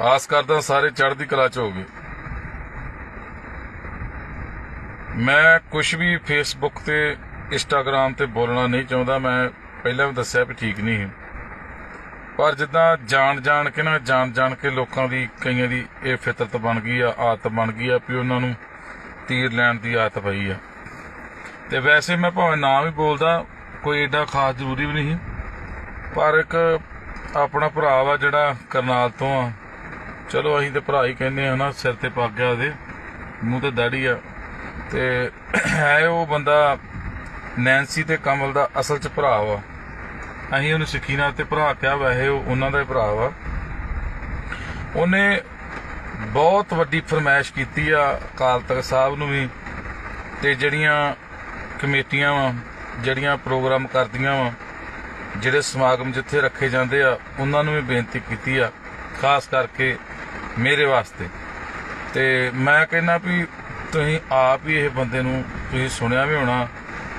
ਆਸ ਕਰਦਾ ਸਾਰੇ ਚੜ੍ਹਦੀ ਕਲਾ ਚ ਹੋਗੇ ਮੈਂ ਕੁਝ ਵੀ ਫੇਸਬੁੱਕ ਤੇ ਇੰਸਟਾਗ੍ਰam ਤੇ ਬੋਲਣਾ ਨਹੀਂ ਚਾਹੁੰਦਾ। ਮੈਂ ਪਹਿਲਾਂ ਵੀ ਦੱਸਿਆ ਵੀ ਠੀਕ ਨਹੀਂ ਹੈ ਪਰ ਜਿੱਦਾਂ ਜਾਣ ਜਾਣ ਕੇ ਨਾ, ਜਾਣ ਜਾਣ ਕੇ ਲੋਕਾਂ ਦੀ, ਕਈਆਂ ਦੀ ਇਹ ਫਿਤਰਤ ਬਣ ਗਈ ਆ, ਆਦਤ ਬਣ ਗਈ ਆ ਵੀ ਉਹਨਾਂ ਨੂੰ ਤੀਰ ਲੈਣ ਦੀ ਆਦਤ ਪਈ ਆ। ਤੇ ਵੈਸੇ ਮੈਂ ਭਾਵੇਂ ਨਾ ਵੀ ਬੋਲਦਾ, ਕੋਈ ਏਡਾ ਖਾਸ ਜ਼ਰੂਰੀ ਵੀ ਨਹੀਂ ਪਰ ਇੱਕ ਆਪਣਾ ਭਰਾ ਵਾ ਜਿਹੜਾ ਕਰਨਾਲ ਤੋਂ ਆ ਚਲੋ ਅਸੀਂ ਤੇ ਭਰਾ ਹੀ ਕਹਿੰਦੇ ਆ ਨਾ ਸਿਰ ਤੇ ਪੱਗ ਆ ਉਹਦੇ, ਮੂੰਹ ਤੇ ਦਾੜੀ ਆ। ਤੇ ਹੈ ਉਹ ਬੰਦਾ ਨੈਂਸੀ ਤੇ ਕਮਲ ਦਾ ਅਸਲ ਚ ਭਰਾ ਵਾ। ਅਸੀਂ ਉਹਨੂੰ ਸਿੱਖੀ ਨਾਲ ਤੇ ਭਰਾ ਕਿਹਾ ਵੈਸੇ ਉਹ ਉਹਨਾਂ ਦਾ ਹੀ ਭਰਾ ਵਾ। ਉਹਨੇ ਬਹੁਤ ਵੱਡੀ ਫਰਮਾਇਸ਼ ਕੀਤੀ ਆ ਅਕਾਲ ਤਖਤ ਸਾਹਿਬ ਨੂੰ ਵੀ, ਤੇ ਜਿਹੜੀਆਂ ਕਮੇਟੀਆਂ ਵਾ, ਜਿਹੜੀਆਂ ਪ੍ਰੋਗਰਾਮ ਕਰਦੀਆਂ ਵਾ, ਜਿਹੜੇ ਸਮਾਗਮ ਜਿੱਥੇ ਰੱਖੇ ਜਾਂਦੇ ਆ, ਉਹਨਾਂ ਨੂੰ ਵੀ ਬੇਨਤੀ ਕੀਤੀ ਆ, ਖਾਸ ਕਰਕੇ ਮੇਰੇ ਵਾਸਤੇ। ਤੇ ਮੈਂ ਕਹਿੰਦਾ ਵੀ ਤੁਸੀਂ ਆਪ ਹੀ ਇਹ ਬੰਦੇ ਨੂੰ ਤੁਸੀਂ ਸੁਣਿਆ ਵੀ ਹੋਣਾ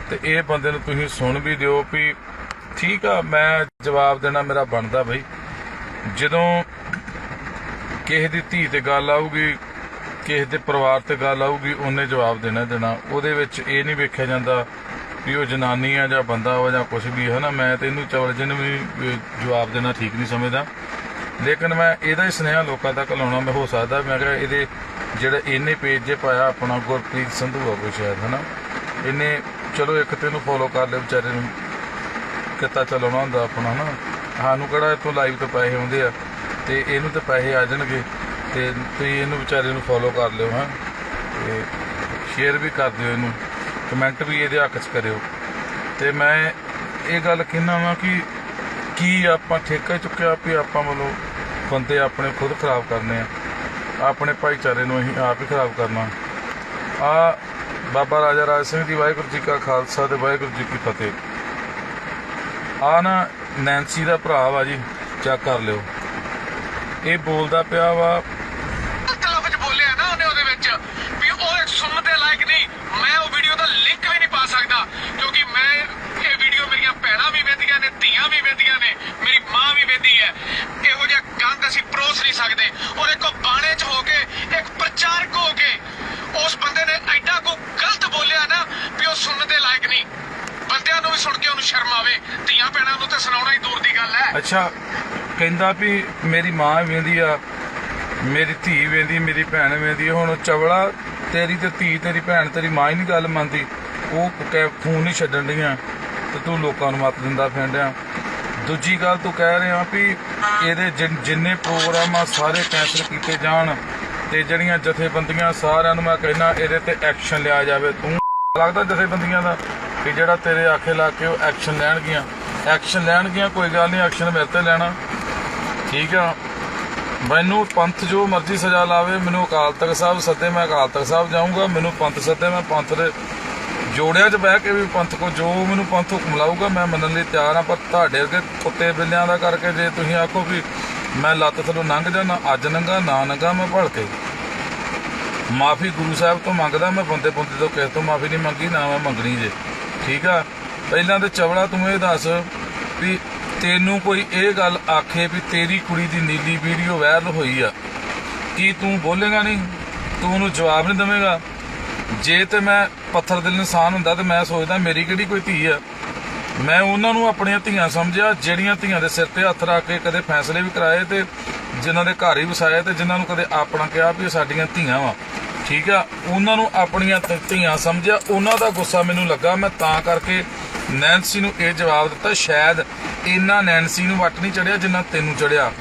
ਤੇ ਇਹ ਬੰਦੇ ਨੂੰ ਤੁਸੀਂ ਸੁਣ ਵੀ ਦਿਓ ਵੀ ਠੀਕ ਆ, ਮੈਂ ਜਵਾਬ ਦੇਣਾ ਮੇਰਾ ਬਣਦਾ ਬਈ। ਜਦੋਂ ਕਿਸੇ ਦੀ ਧੀ ਤੇ ਗੱਲ ਆਊਗੀ, ਕਿਸੇ ਦੇ ਪਰਿਵਾਰ ਤੇ ਗੱਲ ਆਊਗੀ, ਉਹਨੇ ਜਵਾਬ ਦੇਣਾ ਦੇਣਾ। ਉਹਦੇ ਵਿੱਚ ਇਹ ਨਹੀਂ ਵੇਖਿਆ ਜਾਂਦਾ ਵੀ ਉਹ ਜਨਾਨੀ ਆ ਜਾਂ ਬੰਦਾ ਵਾ ਜਾਂ ਕੁਝ ਵੀ ਹੈ ਨਾ। ਮੈਂ ਤੇ ਇਹਨੂੰ ਚਵਲ ਜਿਹਨੂੰ ਵੀ ਜਵਾਬ ਦੇਣਾ ਠੀਕ ਨਹੀਂ ਸਮਝਦਾ। ਲੇਕਿਨ ਮੈਂ ਇਹਦਾ ਹੀ ਸੁਨੇਹਾ ਲੋਕਾਂ ਤੱਕ ਲਾਉਣਾ ਮੈਂ ਹੋ ਸਕਦਾ, ਮੈਂ ਕਿਹਾ ਇਹਦੇ ਜਿਹੜਾ ਇਹਨੇ ਪੇਜ ਜੇ ਪਾਇਆ ਆਪਣਾ ਗੁਰਪ੍ਰੀਤ ਸੰਧੂ ਆ ਕੋਈ ਸ਼ਾਇਦ, ਹਨਾ? ਇਹਨੇ, ਚਲੋ ਇੱਕ ਤੇ ਇਹਨੂੰ ਫੋਲੋ ਕਰ ਲਿਓ ਵਿਚਾਰੇ ਨੂੰ ਕਿੱਤਾ ਚਲਾਉਣਾ ਹੁੰਦਾ ਆਪਣਾ, ਹਨਾ? ਸਾਨੂੰ ਕਿਹੜਾ ਇਤੋਂ ਲਾਈਵ ਤੋਂ ਪੈਸੇ ਆਉਂਦੇ ਆ, ਤੇ ਇਹਨੂੰ ਤਾਂ ਪੈਸੇ ਆ ਜਾਣਗੇ, ਤੇ ਤੁਸੀਂ ਇਹਨੂੰ ਵਿਚਾਰੇ ਨੂੰ ਫੋਲੋ ਕਰ ਲਿਓ ਹਾਂ ਤੇ ਸ਼ੇਅਰ ਵੀ ਕਰ ਦਿਓ ਇਹਨੂੰ ਕਮੈਂਟ ਵੀ ਇਹਦੇ ਹੱਕ 'ਚ ਕਰਿਓ। ਤੇ ਮੈਂ ਇਹ ਗੱਲ ਕਹਿਣਾ ਵਾਂ ਕਿ ਕੀ ਆਪਾਂ ਠੇਕਾ ਚੁੱਕਿਆ ਵੀ ਆਪਾਂ ਵੱਲੋਂ ਬੰਦੇ ਆਪਣੇ ਖੁਦ ਖਰਾਬ ਕਰਨੇ ਆ? ਆਪਣੇ ਭਾਈਚਾਰੇ ਨੂੰ ਅਸੀਂ ਆਪ ਹੀ ਖਰਾਬ ਕਰਨਾ। ਆ ਬਾਬਾ ਰਾਜਾ ਰਾਜ ਸਿੰਘ ਦੀ ਵਾਹਿਗੁਰੂ ਜੀ ਕਾ ਖਾਲਸਾ ਤੇ ਵਾਹਿਗੁਰੂ ਜੀ ਕੀ ਫਤਿਹ। ਆ ਨਾ ਨੈਂਸੀ ਦਾ ਭਰਾ ਵਾ ਜੀ, ਚੈੱਕ ਕਰ ਲਿਓ। ਇਹ ਬੋਲਦਾ ਪਿਆ ਵਾ। ਗਲਤ ਲਫ਼ਜ਼ ਬੋਲਿਆ ਨਾ ਉਹਨੇ ਉਹਦੇ ਵਿੱਚ ਵੀ ਉਹ ਸੁਣਨ ਦੇ ਲਾਇਕ ਨਹੀਂ। ਮੈਂ ਉਹ ਵੀਡੀਓ ਦਾ ਲਿੰਕ ਵੀ ਨਹੀਂ ਪਾ ਸਕਦਾ, ਕਿਉਂਕਿ ਮੈਂ ਭੈਣਾਂ ਵੀ ਵੇਖਦੀਆਂ ਨੇ, ਧੀਆਂ ਵੀ ਵੇਖਦੀਆਂ ਨੇ, ਮੇਰੀ ਮਾਂ ਵੀ ਵੇਖਦੀ ਹੈ। ਇਹੋ ਜਿਹਾ ਗੰਦ ਅਸੀਂ ਪਰੋਸ ਨਹੀਂ ਸਕਦੇ। ਔਰ ਇੱਕ ਬਾਣੇ 'ਚ ਹੋ ਕੇ, ਇੱਕ ਪ੍ਰਚਾਰਕ ਹੋ ਕੇ ਉਸ ਬੰਦੇ ਨੇ ਐਡਾ ਕੋ ਗਲਤ ਬੋਲਿਆ ਨਾ ਵੀ ਉਹ ਸੁਣਨ ਦੇ ਲਾਇਕ ਨਹੀਂ। ਬੰਦਿਆਂ ਨੂੰ ਵੀ ਸੁਣ ਕੇ ਉਹਨੂੰ ਸ਼ਰਮ ਆਵੇ। ਧੀਆਂ ਭੈਣਾਂ ਨੂੰ ਤੇ ਸੁਣਾਉਣਾ ਹੀ ਦੂਰ ਦੀ ਗੱਲ ਹੈ। ਅੱਛਾ, ਕਹਿੰਦਾ ਵੀ ਮੇਰੀ ਮਾਂ ਵੇਂਦੀ ਆ, ਮੇਰੀ ਧੀ ਵੇਂਦੀ, ਮੇਰੀ ਭੈਣ ਵੇਂਦੀ ਹੁਣ ਚਵਲਾ, ਤੇਰੀ ਤੇ ਧੀ, ਤੇਰੀ ਭੈਣ, ਤੇਰੀ ਮਾਂ ਹੀ ਨਹੀਂ ਗੱਲ ਮੰਨਦੀ। ਉਹ ਕਹਿ ਫੋਨ ਨਹੀਂ ਛੱਡਣ ਡੀਆਂ ਤੇ ਤੂੰ ਲੋਕਾਂ ਨੂੰ ਮਤ ਦਿੰਦਾ ਫਿਰਦਿਆਂ ਦੂਜੀ ਗੱਲ ਤੂੰ ਕਹਿ ਰਿਹਾ ਵੀ ਇਹਦੇ ਜਿਨ- ਜਿੰਨੇ ਪ੍ਰੋਗਰਾਮ ਆ, ਸਾਰੇ ਕੈਂਸਲ ਕੀਤੇ ਜਾਣ ਤੇ ਜਿਹੜੀਆਂ ਜਥੇਬੰਦੀਆਂ ਸਾਰਿਆਂ ਨੂੰ ਮੈਂ ਕਹਿਣਾ ਇਹਦੇ ਤੇ ਐਕਸ਼ਨ ਲਿਆ ਜਾਵੇ। ਤੂੰ ਲੱਗਦਾ ਜਥੇਬੰਦੀਆਂ ਦਾ ਕਿ ਜਿਹੜਾ ਤੇਰੇ ਆਖੇ ਲਾ ਕੇ ਉਹ ਐਕਸ਼ਨ ਲੈਣਗੀਆਂ ਐਕਸ਼ਨ ਲੈਣਗੀਆਂ ਕੋਈ ਗੱਲ ਨਹੀਂ ਐਕਸ਼ਨ ਮੇਰੇ ਤੇ ਲੈਣਾ। ਠੀਕ ਆ? ਮੈਨੂੰ ਪੰਥ ਜੋ ਮਰਜ਼ੀ ਸਜ਼ਾ ਲਾਵੇ, ਮੈਨੂੰ ਅਕਾਲ ਤਖਤ ਸਾਹਿਬ ਸੱਦੇ, ਮੈਂ ਅਕਾਲ ਤਖਤ ਸਾਹਿਬ ਜਾਊਂਗਾ, ਮੈਨੂੰ ਪੰਥ ਸੱਦੇ, ਮੈਂ ਪੰਥ ਦੇ ਜੋੜਿਆਂ 'ਚ ਬਹਿ ਕੇ ਵੀ ਪੰਥ ਕੋ ਜੋ ਮੈਨੂੰ ਪੰਥ ਹੁਕਮ ਲਾਊਗਾ, ਮੈਂ ਮੰਨਣ ਲਈ ਤਿਆਰ ਹਾਂ, ਪਰ ਤੁਹਾਡੇ ਅੱਗੇ ਕੁੱਤੇ ਬਿੱਲਿਆਂ ਦਾ ਕਰਕੇ ਜੇ ਤੁਸੀਂ ਆਖੋ ਵੀ ਮੈਂ ਲੱਤ ਥੱਲੋਂ ਲੰਘ ਜਾਣਾ ਅੱਜ ਨੰਗਾ, ਨਾ ਨੰਗਾ, ਮੈਂ ਭਲਕੇ ਮਾਫੀ ਗੁਰੂ ਸਾਹਿਬ ਤੋਂ ਮੰਗਦਾ, ਮੈਂ ਬੰਦੇ ਬੰਦੇ ਤੋਂ ਕਿਸੇ ਤੋਂ ਮਾਫੀ ਨਹੀਂ ਮੰਗੀ, ਨਾ ਮੈਂ ਮੰਗਣੀ ਜੇ। ਠੀਕ ਆ? ਪਹਿਲਾਂ ਤੇ ਚਵੜਾ ਤੂੰ ਇਹ ਦੱਸ ਵੀ ਤੈਨੂੰ ਕੋਈ ਇਹ ਗੱਲ ਆਖੇ ਵੀ ਤੇਰੀ ਕੁੜੀ ਦੀ ਨੀਲੀ ਵੀਡੀਓ ਵਾਇਰਲ ਹੋਈ ਆ। ਕੀ ਤੂੰ ਬੋਲੇਗਾ ਨਹੀਂ? ਤੂੰ ਉਹਨੂੰ ਜਵਾਬ ਨਹੀਂ ਦੇਵੇਂਗਾ? ਜੇ ਤੇ ਮੈਂ ਪੱਥਰ ਦਿਲ ਇਨਸਾਨ ਹੁੰਦਾ ਤੇ ਮੈਂ ਸੋਚਦਾ ਮੇਰੀ ਕਿਹੜੀ ਕੋਈ ਧੀ ਆ। ਮੈਂ ਉਹਨਾਂ ਨੂੰ ਆਪਣੀਆਂ ਧੀਆਂ ਸਮਝਿਆ, ਜਿਹੜੀਆਂ ਧੀਆਂ ਦੇ ਸਿਰ ਤੇ ਹੱਥ ਰੱਖ ਕੇ ਕਦੇ ਫੈਸਲੇ ਵੀ ਕਰਾਏ ਤੇ ਜਿਨ੍ਹਾਂ ਦੇ ਘਰ ਹੀ ਵਸਾਏ ਤੇ ਜਿਨ੍ਹਾਂ ਨੂੰ ਕਦੇ ਆਪਣਾ ਕਿਹਾ ਵੀ ਇਹ ਸਾਡੀਆਂ ਧੀਆਂ ਵਾ। ਠੀਕ ਆ? ਉਹਨਾਂ ਨੂੰ ਆਪਣੀਆਂ ਧੀਆਂ ਸਮਝਿਆ, ਉਹਨਾਂ ਦਾ ਗੁੱਸਾ ਮੈਨੂੰ ਲੱਗਾ। ਮੈਂ ਤਾਂ ਕਰਕੇ ਨੈਂਸੀ ਨੂੰ ਇਹ ਜਵਾਬ ਦਿੱਤਾ, ਸ਼ਾਇਦ ਇੰਨਾ ਨੈਂਸੀ ਨੂੰ ਵੱਟ ਨਹੀਂ ਚੜਿਆ ਜਿੰਨਾ ਤੈਨੂੰ ਚੜਿਆ।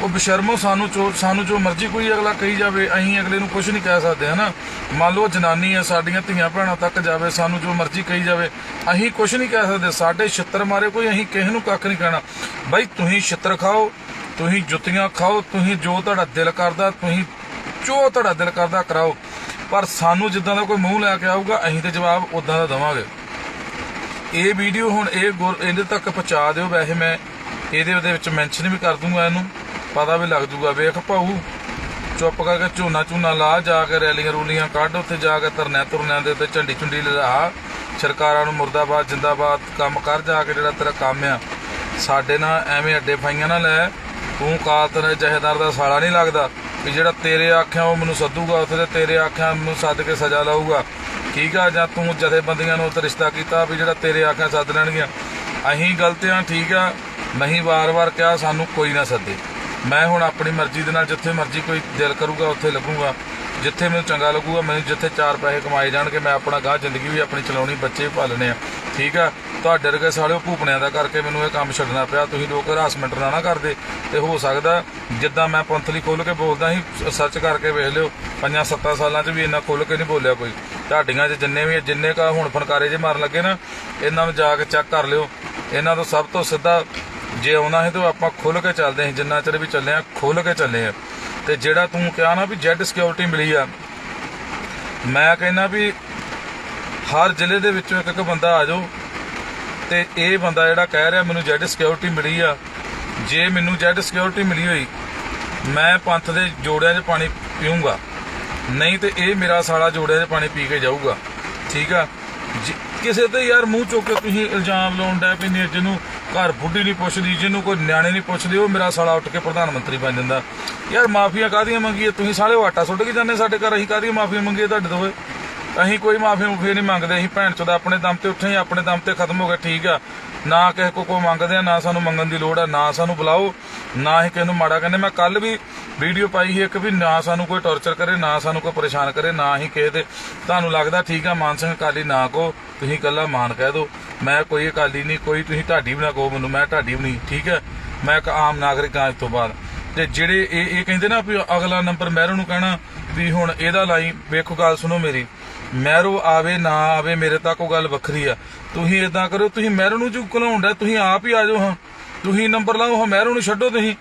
ਉਹ ਬਸ਼ਰਮੋ, ਸਾਨੂੰ ਜੋ ਸਾਨੂੰ ਜੋ ਮਰਜ਼ੀ ਕੋਈ ਅਗਲਾ ਕਹੀ ਜਾਵੇ, ਅਸੀਂ ਅਗਲੇ ਨੂੰ ਕੁਝ ਨਹੀਂ ਕਹਿ ਸਕਦੇ, ਹਨਾ? ਮੰਨ ਲਓ ਜਨਾਨੀ ਆ ਸਾਡੀਆਂ ਧੀਆਂ ਭੈਣਾਂ ਤੱਕ ਜਾਵੇ, ਸਾਨੂੰ ਜੋ ਮਰਜ਼ੀ ਕਹੀ ਜਾਵੇ, ਅਸੀਂ ਕੁਝ ਨਹੀਂ ਕਹਿ ਸਕਦੇ। ਸਾਡੇ ਛਿੱਤਰ ਮਾਰੇ ਕੋਈ, ਅਸੀਂ ਕਿਸੇ ਨੂੰ ਕੱਖ ਨਹੀਂ ਕਹਿਣਾ। ਬਾਈ ਤੁਸੀਂ ਛਿੱਤਰ ਖਾਓ, ਤੁਸੀਂ ਜੁੱਤੀਆਂ ਖਾਓ, ਤੁਸੀਂ ਜੋ ਤੁਹਾਡਾ ਦਿਲ ਕਰਦਾ, ਤੁਸੀਂ ਜੋ ਤੁਹਾਡਾ ਦਿਲ ਕਰਦਾ ਕਰਾਓ। ਪਰ ਸਾਨੂੰ ਜਿੱਦਾਂ ਦਾ ਕੋਈ ਮੂੰਹ ਲੈ ਕੇ ਆਊਗਾ, ਅਸੀਂ ਤੇ ਜਵਾਬ ਉਦਾਂ ਦਾ ਦਵਾਂਗੇ। ਇਹ ਵੀਡੀਓ ਹੁਣ ਇਹ ਗੁਰ- ਇਹਦੇ ਤੱਕ ਪਹੁੰਚਾ ਦਿਓ। ਵੈਸੇ ਮੈਂ ਇਹਦੇ ਵਿੱਚ ਮੈਂਸ਼ਨ ਵੀ ਕਰ ਦੂੰਗਾ ਇਹਨੂੰ। ਪਤਾ ਵੀ ਲੱਗ ਜੂਗਾ, ਵੇਖ ਭਾਊ। ਚੁੱਪ ਕਰਕੇ ਝੋਨਾ ਝੂਨਾ ਲਾ, ਜਾ ਕੇ ਰੈਲੀਆਂ ਰੂਲੀਆਂ ਕੱਢ, ਉੱਥੇ ਜਾ ਕੇ ਧਰਨਿਆਂ ਤੁਰਨਿਆਂ ਦੇ ਉੱਤੇ ਝੰਡੀ ਝੁੰਡੀ ਲਗਾ ਸਰਕਾਰਾਂ ਨੂੰ ਮੁਰਦਾਬਾਦ, ਜਿੰਦਾਬਾਦ ਕੰਮ ਕਰ, ਜਾ ਕੇ ਜਿਹੜਾ ਤੇਰਾ ਕੰਮ ਆ। ਸਾਡੇ ਨਾਲ ਐਵੇਂ ਅੱਡੇ ਫਾਈਆਂ ਨਾ ਲੈ। ਤੂੰ ਕਾਤਲ ਨੇ ਜਹੇਦਾਰ ਦਾ ਸਾਲਾ ਨਹੀਂ ਲੱਗਦਾ ਵੀ ਜਿਹੜਾ ਤੇਰੇ ਆਖਿਆ ਉਹ ਮੈਨੂੰ ਸੱਦੂਗਾ, ਉੱਥੇ ਤੇ ਤੇਰੇ ਆਖਿਆ ਮੈਨੂੰ ਸੱਦ ਕੇ ਸਜ਼ਾ ਲਾਊਗਾ। ਠੀਕ ਆ, ਜਾਂ ਤੂੰ ਜਥੇਬੰਦੀਆਂ ਨੂੰ ਉੱਤੇ ਰਿਸ਼ਤਾ ਕੀਤਾ ਵੀ ਜਿਹੜਾ ਤੇਰੇ ਆਖਿਆ ਸੱਦ ਲੈਣਗੀਆਂ। ਅਸੀਂ ਗਲਤ ਆ, ਠੀਕ ਆ। ਨਹੀਂ ਵਾਰ-ਵਾਰ ਕਿਹਾ, ਸਾਨੂੰ ਕੋਈ ਨਾ ਸੱਦੇ। ਮੈਂ ਹੁਣ ਆਪਣੀ ਮਰਜ਼ੀ ਦੇ ਨਾਲ ਜਿੱਥੇ ਮਰਜ਼ੀ ਕੋਈ ਦਿਲ ਕਰੂਗਾ ਉੱਥੇ ਲੱਗੂਗਾ। ਜਿੱਥੇ ਮੈਨੂੰ ਚੰਗਾ ਲੱਗੂਗਾ, ਮੈਨੂੰ ਜਿੱਥੇ ਚਾਰ ਪੈਸੇ ਕਮਾਏ ਜਾਣਗੇ, ਮੈਂ ਆਪਣਾ ਗਾਹ ਜ਼ਿੰਦਗੀ ਵੀ ਆਪਣੀ ਚਲਾਉਣੀ, ਬੱਚੇ ਵੀ ਪਾਲਣੇ ਆ। ਠੀਕ ਆ? ਤੁਹਾਡੇ ਵਰਗੇ ਸਾਲਿਓ ਭੂਪਣਿਆਂ ਦਾ ਕਰਕੇ ਮੈਨੂੰ ਇਹ ਕੰਮ ਛੱਡਣਾ ਪਿਆ। ਤੁਸੀਂ ਲੋਕ ਹਰਾਸਮੈਂਟ ਨਾ ਨਾ ਕਰਦੇ। ਤੇ ਹੋ ਸਕਦਾ ਜਿੱਦਾਂ ਮੈਂ ਪੰਥਲੀ ਖੋਲ ਕੇ ਬੋਲਦਾ ਸੀ ਸਰਚ ਕਰਕੇ ਵੇਖ ਲਿਓ, ਪੰਜਾਂ ਸੱਤਾਂ ਸਾਲਾਂ 'ਚ ਵੀ ਇੰਨਾ ਖੋਲ ਕੇ ਨਹੀਂ ਬੋਲਿਆ ਕੋਈ। ਢਾਡੀਆਂ 'ਚ ਜਿੰਨੇ ਵੀ, ਜਿੰਨੇ ਕਾ ਹੁਣ ਫਨਕਾਰੇ ਜੇ ਮਾਰਨ ਲੱਗੇ ਨਾ, ਇਹਨਾਂ ਨੂੰ ਜਾ ਕੇ ਚੈੱਕ ਕਰ ਲਿਓ। ਇਹਨਾਂ ਤੋਂ ਸਭ ਤੋਂ ਸਿੱਧਾ ਜੇ ਆਉਣਾ ਹੈ ਤਾਂ ਆਪਾਂ ਖੁੱਲ ਕੇ ਚੱਲਦੇ ਹਾਂ, ਜਿੰਨਾ ਚਿਰ ਵੀ ਚੱਲੇ ਆ ਖੁੱਲ ਕੇ ਚੱਲੇ ਆ ਤੇ ਜਿਹੜਾ ਤੂੰ ਕਿਹਾ ਨਾ ਵੀ ਜੈਡ ਸਿਕਿਉਰਿਟੀ ਮਿਲੀ ਆ, ਮੈਂ ਕਹਿੰਦਾ ਵੀ ਹਰ ਜ਼ਿਲ੍ਹੇ ਦੇ ਵਿੱਚੋਂ ਇੱਕ ਇੱਕ ਬੰਦਾ ਆ ਜਾਓ। ਤੇ ਇਹ ਬੰਦਾ ਜਿਹੜਾ ਕਹਿ ਰਿਹਾ ਮੈਨੂੰ ਜੈਡ ਸਿਕਿਉਰਿਟੀ ਮਿਲੀ ਆ, ਜੇ ਮੈਨੂੰ ਜੈਡ ਸਿਕਿਉਰਿਟੀ ਮਿਲੀ ਹੋਈ, ਮੈਂ ਪੰਥ ਦੇ ਜੋੜਿਆਂ 'ਚ ਪਾਣੀ ਪੀਊਂਗਾ। ਨਹੀਂ ਤੇ ਇਹ ਮੇਰਾ ਸਾਲਾ ਜੋੜਿਆਂ 'ਚ ਪਾਣੀ ਪੀ ਕੇ ਜਾਊਗਾ। ਠੀਕ ਆ? ਜੇ- ਕਿਸੇ ਤੇ ਯਾਰ ਮੂੰਹ ਚੁੱਕ ਕੇ ਤੁਸੀਂ ਇਲਜ਼ਾਮ ਲਾਉਣ ਦਾ ਵੀ ਨੇ, ਜਿਹਨੂੰ ਘਰ ਬੁੱਢੀ ਨਹੀਂ ਪੁੱਛਦੀ, ਜਿਹਨੂੰ ਕੋਈ ਨਿਆਣੇ ਨਹੀਂ ਪੁੱਛਦੇ, ਉਹ ਮੇਰਾ ਸਾਲਾ ਉੱਠ ਕੇ ਪ੍ਰਧਾਨ ਮੰਤਰੀ ਬਣ ਜਾਂਦਾ। ਯਾਰ ਮਾਫੀਆਂ ਕਾਹਦੀਆਂ ਮੰਗੀਏ? ਤੁਸੀਂ ਸਾਲੇ ਉਹ ਆਟਾ ਸੁੱਟ ਕੇ ਜਾਂਦੇ ਸਾਡੇ ਘਰ, ਅਸੀਂ ਕਾਹਦੀਆਂ ਮਾਫੀਆਂ ਮੰਗੀਏ ਤੁਹਾਡੇ ਤੋਂ? ਅਸੀਂ ਕੋਈ ਮਾਫੀ ਮੁਫੀ ਨਹੀਂ ਮੰਗਦੇ, ਅਸੀਂ ਭੈਣ ਚੋਦ ਆਪਣੇ ਦਮ ਤੇ ਉੱਠੇ ਆਪਣੇ ਦਮ ਤੇ ਖਤਮ ਹੋ ਗਿਆ ਠੀਕ ਆ। ਨਾ ਕਿਸੇ ਕੋ ਕੋ ਮੰਗਦੇ ਆ, ਨਾ ਸਾਨੂੰ ਮੰਗਣ ਦੀ ਲੋੜ ਆ, ਨਾ ਸਾਨੂੰ ਬੁਲਾਓ, ਨਾ ਹੀ ਕਿਸੇ ਨੂੰ ਮਾੜਾ ਕਹਿੰਦੇ। ਮੈਂ ਕੱਲ ਵੀ ਵੀਡੀਓ ਪਾਈ ਸੀ ਇੱਕ ਵੀ ਨਾ ਸਾਨੂੰ ਕੋਈ ਟੌਰਚਰ ਕਰੇ, ਨਾ ਸਾਨੂੰ ਕੋਈ ਪਰੇਸ਼ਾਨ ਕਰੇ, ਨਾ ਹੀ ਕਿਸੇ ਦੇ। ਤੁਹਾਨੂੰ ਲੱਗਦਾ ਠੀਕ ਆ, ਮਾਨ ਸਿੰਘ ਅਕਾਲੀ ਨਾ ਕੋ ਤੁਸੀਂ ਕੱਲਾ ਮਾਨ ਕਹਿ ਦਿਓ। ਮੈਂ ਕੋਈ ਅਕਾਲੀ ਨਹੀਂ, ਕੋਈ ਤੁਸੀਂ ਢਾਡੀ ਵੀ ਨਾ ਕਹੋ ਮੈਨੂੰ, ਮੈਂ ਢਾਡੀ ਵੀ ਨਹੀਂ, ਠੀਕ ਹੈ? ਮੈਂ ਇੱਕ ਆਮ ਨਾਗਰਿਕ ਹਾਂ ਇਸ ਤੋਂ ਬਾਅਦ। ਤੇ ਜਿਹੜੇ ਇਹ ਇਹ ਕਹਿੰਦੇ ਨਾ ਵੀ ਅਗਲਾ ਨੰਬਰ ਮਹਿਰੋ ਨੂੰ ਕਹਿਣਾ ਵੀ ਹੁਣ ਇਹਦਾ ਲਾਈ ਵੇਖੋ ਗੱਲ ਸੁਣੋ ਮੇਰੀ। ਮਹਿਰੋ ਆਵੇ, ਨਾ ਆਵੇ, ਮੇਰੇ ਤੱਕ ਉਹ ਗੱਲ ਵੱਖਰੀ ਆ। ਤੁਸੀਂ ਇਦਾਂ ਕਰੋ ਤੁਸੀਂ ਮਹਿਰੋ ਨੂੰ ਜੂ ਘਲਾਉਂਦਾ, ਤੁਸੀਂ ਆਪ ਹੀ ਆ ਜਾਓ ਹਾਂ। ਤੁਸੀਂ ਨੰਬਰ ਲਾਓ, ਹਾਂ, ਮਹਿਰੋ ਨੂੰ ਛੱਡੋ ਤੁਸੀਂ।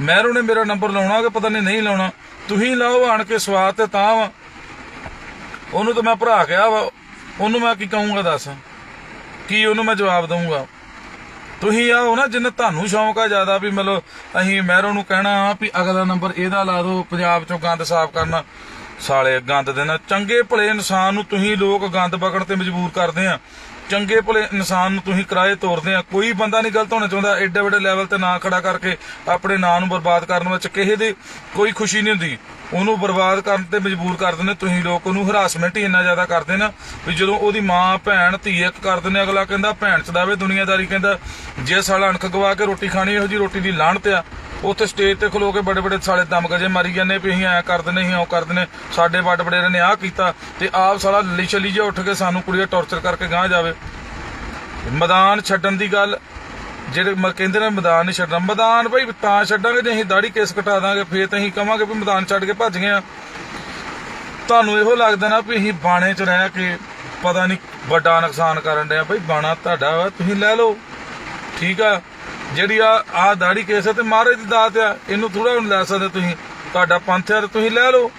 ਮਹਿਰੋ ਨੇ ਮੇਰਾ ਨੰਬਰ ਲਾਉਣਾ ਕਿ ਪਤਾ ਨਹੀਂ ਨਹੀਂ ਲਾਉਣਾ। ਤੁਸੀਂ ਲਾਓ ਆਣ ਕੇ ਸਵਾਦ ਤੇ ਤਾਂ ਵਾ। ਉਹਨੂੰ ਤਾਂ ਮੈਂ ਭਰਾ ਕਿਹਾ ਵਾ। ਉਹਨੂੰ ਮੈਂ ਕੀ ਕਹੂੰਗਾ ਦੱਸ? ਕੀ ਉਹਨੂੰ ਮੈਂ ਜਵਾਬ ਦਊਂਗਾ? ਤੁਸੀਂ ਆਓ ਨਾ, ਜਿੰਨੇ ਤੁਹਾਨੂੰ ਸ਼ੌਂਕ ਆ ਜ਼ਿਆਦਾ ਵੀ ਮਤਲਬ ਅਸੀਂ ਮਹਿਰੋ ਨੂੰ ਕਹਿਣਾ ਵੀ ਅਗਲਾ ਨੰਬਰ ਇਹਦਾ ਲਾ ਦਿਓ, ਪੰਜਾਬ ਚੋਂ ਗੰਦ ਸਾਫ਼ ਕਰਨਾ। ਸਾਲੇ ਗੰਦ ਦੇਣਾ ਚੰਗੇ ਭਲੇ ਇਨਸਾਨ ਨੂੰ ਤੁਸੀਂ ਲੋਕ ਗੰਦ ਪਕੜ ਤੇ ਮਜਬੂਰ ਕਰਦੇ ਆ। ਚੰਗੇ ਭਲੇ ਇਨਸਾਨ ਨੂੰ ਤੁਸੀਂ ਕਿਰਾਏ ਤੋਰਦੇ ਆ। ਕੋਈ ਬੰਦਾ ਨਹੀਂ ਗਲਤ ਹੋਣਾ ਚਾਹੁੰਦਾ। ਐਡੇ ਵੱਡੇ ਲੈਵਲ ਤੇ ਨਾਂ ਖੜਾ ਕਰਕੇ ਆਪਣੇ ਨਾਂ ਨੂੰ ਬਰਬਾਦ ਕਰਨ ਵਿੱਚ ਕਿਸੇ ਦੀ ਕੋਈ ਖੁਸ਼ੀ ਨਹੀਂ ਹੁੰਦੀ। ਉਹਨੂੰ ਬਰਬਾਦ ਕਰਨ ਤੇ ਮਜਬੂਰ ਕਰ ਦਿੰਦੇ ਤੁਸੀਂ ਲੋਕ ਉਹਨੂੰ ਹਰਾਸਮੈਂਟ ਹੀ ਇੰਨਾ ਜ਼ਿਆਦਾ ਕਰਦੇ ਨਾ ਵੀ ਜਦੋਂ ਉਹਦੀ ਮਾਂ, ਭੈਣ, ਧੀ ਇੱਕ ਕਰ ਦਿੰਦੇ ਅਗਲਾ ਕਹਿੰਦਾ ਭੈਣ ਚਦਾਵੇ ਦੁਨੀਆਦਾਰੀ, ਕਹਿੰਦਾ ਜੇ ਸਾਲਾ ਅਣਖ ਗਵਾ ਕੇ ਰੋਟੀ ਖਾਣੀ, ਇਹੋ ਜੀ ਰੋਟੀ ਦੀ ਲਾਹਣਤ ਆ। ਉੱਥੇ ਸਟੇਜ ਤੇ ਖਲੋ ਕੇ ਬੜੇ ਬੜੇ ਸਾਲੇ ਦਮ ਗਜੇ, ਮਾਰੀ ਜਾਂਦੇ ਵੀ ਅਸੀਂ ਐ ਕਰ ਦਿੰਦੇ ਅਸੀਂ ਉਹ ਕਰ ਦਿੰਦੇ ਸਾਡੇ ਵੱਡ ਵਡੇਰੇ ਨੇ ਆਹ ਕੀਤਾ ਤੇ ਆਪ ਸਾਲਾ ਲੱਲੀ ਛਲੀ ਜਿਹਾ ਉੱਠ ਕੇ ਸਾਨੂੰ ਕੁੜੀਆਂ ਟੌਰਚਰ ਕਰਕੇ ਗਾਂਹ ਜਾਵੇ। ਮੈਦਾਨ ਛੱਡਣ ਦੀ ਗੱਲ, ਜਿਹੜੇ ਮ- ਕਹਿੰਦੇ ਨੇ ਮੈਦਾਨ ਨਹੀਂ ਛੱਡਣਾ। ਮੈਦਾਨ ਭਾਈ ਤਾਂ ਛੱਡਾਂਗੇ ਜੇ ਅਸੀਂ ਦਾੜੀ ਕੇਸ ਕਟਾ ਦਾਂਗੇ, ਫੇਰ ਤਾਂ ਅਸੀਂ ਕਵਾਂਗੇ ਵੀ ਮੈਦਾਨ ਛੱਡ ਕੇ ਭੱਜ ਗਏ ਆ। ਤੁਹਾਨੂੰ ਇਹੋ ਲੱਗਦਾ ਨਾ ਵੀ ਅਸੀਂ ਬਾਣੇ 'ਚ ਰਹਿ ਕੇ ਪਤਾ ਨਹੀਂ ਵੱਡਾ ਨੁਕਸਾਨ ਕਰਨ ਡਿਆ ਭਾਈ ਬਾਣਾ ਤੁਹਾਡਾ ਵਾ, ਤੁਸੀਂ ਲੈ ਲਓ। ਠੀਕ ਆ। ਜਿਹੜੀ ਆ ਆ ਦਾੜੀ ਕੇਸ ਹੈ ਤੇ ਮਹਾਰਾਜ ਦੀ ਦਾਤ ਆ, ਇਹਨੂੰ ਥੋੜਾ ਲੈ ਸਕਦੇ ਤੁਸੀਂ। ਤੁਹਾਡਾ ਪੰਥ ਆ ਤੁਸੀਂ ਲੈ ਲਓ।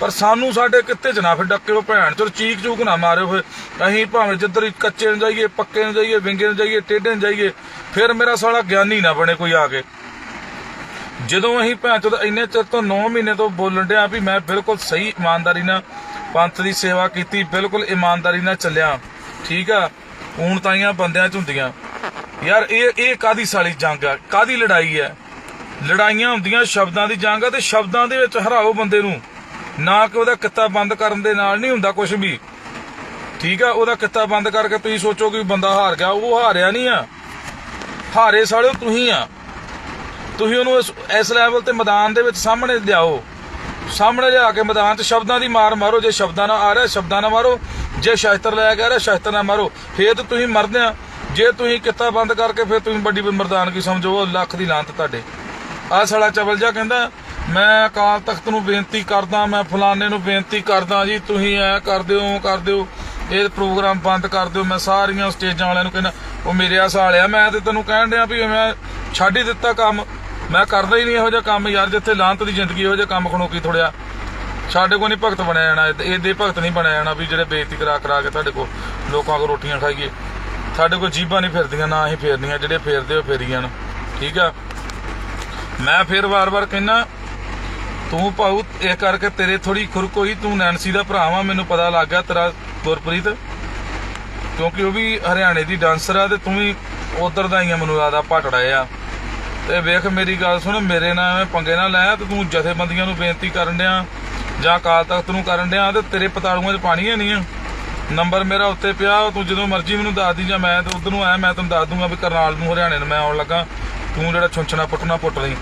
ਪਰ ਸਾਨੂੰ ਸਾਡੇ ਕਿੱਤੇ ਚ ਨਾ ਫਿਰ ਡੱਕੇ ਭੈਣ। ਚੋ ਚੀਕ ਚੂਕ ਨਾ ਮਾਰਿਓ ਫਿਰ। ਅਸੀਂ ਭਾਵੇਂ ਜਿੱਧਰ ਹੀ ਕੱਚੇ ਨੂੰ ਜਾਈਏ, ਪੱਕੇ ਨੂੰ ਜਾਈਏ, ਵਿੰਗੇ ਨੂੰ ਜਾਈਏ, ਟੇਢੇ ਨੂੰ ਜਾਈਏ, ਫਿਰ ਮੇਰਾ ਸਾਲਾ ਗਿਆਨੀ ਨਾ ਬਣੇ ਕੋਈ ਆ ਕੇ। ਜਦੋਂ ਅਸੀਂ ਭੈਣ ਚੋਦ ਇੰਨੇ ਚਿਰ ਤੋਂ 9 ਮਹੀਨੇ ਤੋਂ ਬੋਲਣ ਡਿਆ ਵੀ ਮੈਂ ਬਿਲਕੁਲ ਸਹੀ ਇਮਾਨਦਾਰੀ ਨਾਲ ਪੰਥ ਦੀ ਸੇਵਾ ਕੀਤੀ, ਬਿਲਕੁਲ ਇਮਾਨਦਾਰੀ ਨਾਲ ਚੱਲਿਆ। ਠੀਕ ਆ? ਹੁਣ ਤਾਈਆਂ ਬੰਦਿਆਂ ਚ ਹੁੰਦੀਆਂ। ਯਾਰ, ਇਹ ਇਹ ਕਾਦੀ ਸਾਲੀ ਜੰਗ ਆ? ਕਾਦੀ ਲੜਾਈ ਹੈ ਲੜਾਈਆਂ ਹੁੰਦੀਆਂ ਸ਼ਬਦਾਂ ਦੀ ਜੰਗ ਆ ਤੇ ਸ਼ਬਦਾਂ ਦੇ ਵਿੱਚ ਹਰਾਓ ਬੰਦੇ ਨੂੰ। ਨਾ ਕਿ ਉਹਦਾ ਕਿੱਤਾ ਬੰਦ ਕਰਨ ਦੇ ਨਾਲ ਨਹੀਂ ਹੁੰਦਾ ਕੁਝ ਵੀ। ਠੀਕ ਆ, ਉਹਦਾ ਕਿੱਤਾ ਬੰਦ ਕਰਕੇ ਤੁਸੀਂ ਸੋਚੋ ਕਿ ਬੰਦਾ ਹਾਰ ਗਿਆ, ਉਹ ਹਾਰਿਆ ਨਹੀਂ ਆ। ਹਾਰੇ ਸਾਲਿਓ ਤੁਸੀਂ ਆ। ਤੁਸੀਂ ਉਹਨੂੰ ਇਸ- ਲੈਵਲ ਤੇ ਮੈਦਾਨ ਦੇ ਵਿੱਚ ਸਾਹਮਣੇ ਲਿਆਓ। ਸਾਹਮਣੇ ਲਿਆ ਕੇ ਮੈਦਾਨ 'ਚ ਸ਼ਬਦਾਂ ਦੀ ਮਾਰ ਮਾਰੋ, ਜੇ ਸ਼ਬਦਾਂ ਨਾਲ ਆ ਰਿਹਾ, ਸ਼ਬਦਾਂ ਨਾਲ ਮਾਰੋ। ਜੇ ਸ਼ਸਤਰ ਲੈ ਕੇ ਆ ਰਿਹਾ, ਸ਼ਸਤਰ ਨਾਲ ਮਾਰੋ। ਫੇਰ ਤੁਸੀਂ ਮਰਦੇ ਆ। ਜੇ ਤੁਸੀਂ ਕਿੱਤਾ ਬੰਦ ਕਰਕੇ ਫਿਰ ਤੁਸੀਂ ਵੱਡੀ ਮਰਦਾਨਗੀ ਸਮਝੋ ਲੱਖ ਦੀ ਲਾਂਤ ਤੁਹਾਡੇ। ਆ ਸਾਲਾ ਚਵਲ ਜਾ ਕਹਿੰਦਾ, ਮੈਂ ਅਕਾਲ ਤਖਤ ਨੂੰ ਬੇਨਤੀ ਕਰਦਾ, ਮੈਂ ਫਲਾਣੇ ਨੂੰ ਬੇਨਤੀ ਕਰਦਾ ਜੀ, ਤੁਸੀਂ ਐ ਕਰ ਦਿਓ ਕਰ ਦਿਓ ਇਹ ਪ੍ਰੋਗਰਾਮ ਬੰਦ ਕਰ ਦਿਓ, ਮੈਂ ਸਾਰੀਆਂ ਸਟੇਜਾਂ ਵਾਲਿਆਂ ਨੂੰ ਕਹਿੰਦਾ, ਉਹ ਮੇਰੇ ਆ ਸਾਲਿਆ ਮੈਂ ਤੇ ਤੈਨੂੰ ਕਹਿਣ ਡਿਆ ਵੀ ਮੈਂ ਛੱਡ ਹੀ ਦਿੱਤਾ ਕੰਮ। ਮੈਂ ਕਰਦਾ ਹੀ ਨਹੀਂ ਇਹੋ ਜਿਹਾ ਕੰਮ ਯਾਰ, ਜਿੱਥੇ ਲਾਂਤ ਦੀ ਜ਼ਿੰਦਗੀ ਇਹੋ ਜਿਹਾ ਕੰਮ ਖਣੋਕੀ ਥੋੜਿਆ ਸਾਡੇ ਕੋਲ ਨਹੀਂ ਭਗਤ ਬਣਿਆ ਜਾਣਾ, ਇਹਦੇ ਭਗਤ ਨਹੀਂ ਬਣਿਆ ਜਾਣਾ ਵੀ ਜਿਹੜੇ ਬੇਇੱਜ਼ਤੀ ਕਰਾ ਕਰਾ ਕੇ ਤੁਹਾਡੇ ਕੋਲ ਲੋਕਾਂ ਕੋਲ ਰੋਟੀਆਂ ਖਾਈਏ। ਸਾਡੇ ਕੋਲ ਜੀਬਾਂ ਨਹੀਂ ਫਿਰਦੀਆਂ, ਨਾ ਅਸੀਂ ਫੇਰਨੀਆਂ, ਜਿਹੜੇ ਫੇਰਦੇ ਉਹ ਫੇਰੀ ਜਾਣ ਠੀਕ ਆ? ਮੈਂ ਫਿਰ ਵਾਰ-ਵਾਰ ਕਹਿਣਾ ਤੂੰ ਭਾਉ ਇਹ ਕਰਕੇ ਤੇਰੇ ਥੋੜੀ ਖੁਰਕ ਹੋਈ ਤੂੰ ਨੈਂਸੀ ਦਾ ਭਰਾ ਵਾ, ਮੈਨੂੰ ਪਤਾ ਲੱਗ ਗਿਆ ਤੇਰਾ ਗੁਰਪ੍ਰੀਤ। ਕਿਉਂਕਿ ਉਹ ਵੀ ਹਰਿਆਣੇ ਦੀ ਡਾਂਸਰ ਆ ਤੇ ਤੂੰ ਵੀ ਉਧਰ ਦਾ ਹੀ ਆ, ਮੈਨੂੰ ਲੱਗਦਾ ਪਟੜਾ ਆ ਤੇ ਵੇਖ ਮੇਰੀ ਗੱਲ ਸੁਣ, ਮੇਰੇ ਨਾਲ ਐਵੇਂ ਪੰਗੇ ਨਾ ਲੈ ਤੇ ਤੂੰ ਜਥੇਬੰਦੀਆਂ ਨੂੰ ਬੇਨਤੀ ਕਰਨ ਡਿਆ, ਜਾਂ ਅਕਾਲ ਤਖਤ ਨੂੰ ਕਰਨ ਡਿਆ ਤੇ ਤੇਰੇ ਪਤਾੜੂਆਂ 'ਚ ਪਾਣੀ ਹੈ ਨਹੀਂ ਆ। ਨੰਬਰ ਮੇਰਾ ਉੱਤੇ ਪਿਆ ਤੂੰ ਜਦੋਂ ਮਰਜ਼ੀ ਮੈਨੂੰ ਦੱਸ ਦੀ ਜਾਂ ਮੈਂ ਤੇ ਉਧਰ ਨੂੰ ਆਇਆ ਮੈਂ ਤੈਨੂੰ ਦੱਸ ਦੂੰਗਾ ਵੀ ਕਰਨਾਲ ਨੂੰ ਹਰਿਆਣੇ ਨੂੰ ਮੈਂ ਆਉਣ ਲੱਗਾ। ਤੂੰ ਜਿਹੜਾ ਛੁੰਛਣਾ ਪੁੱਟਣਾ ਪੁੱਟ ਲਈ।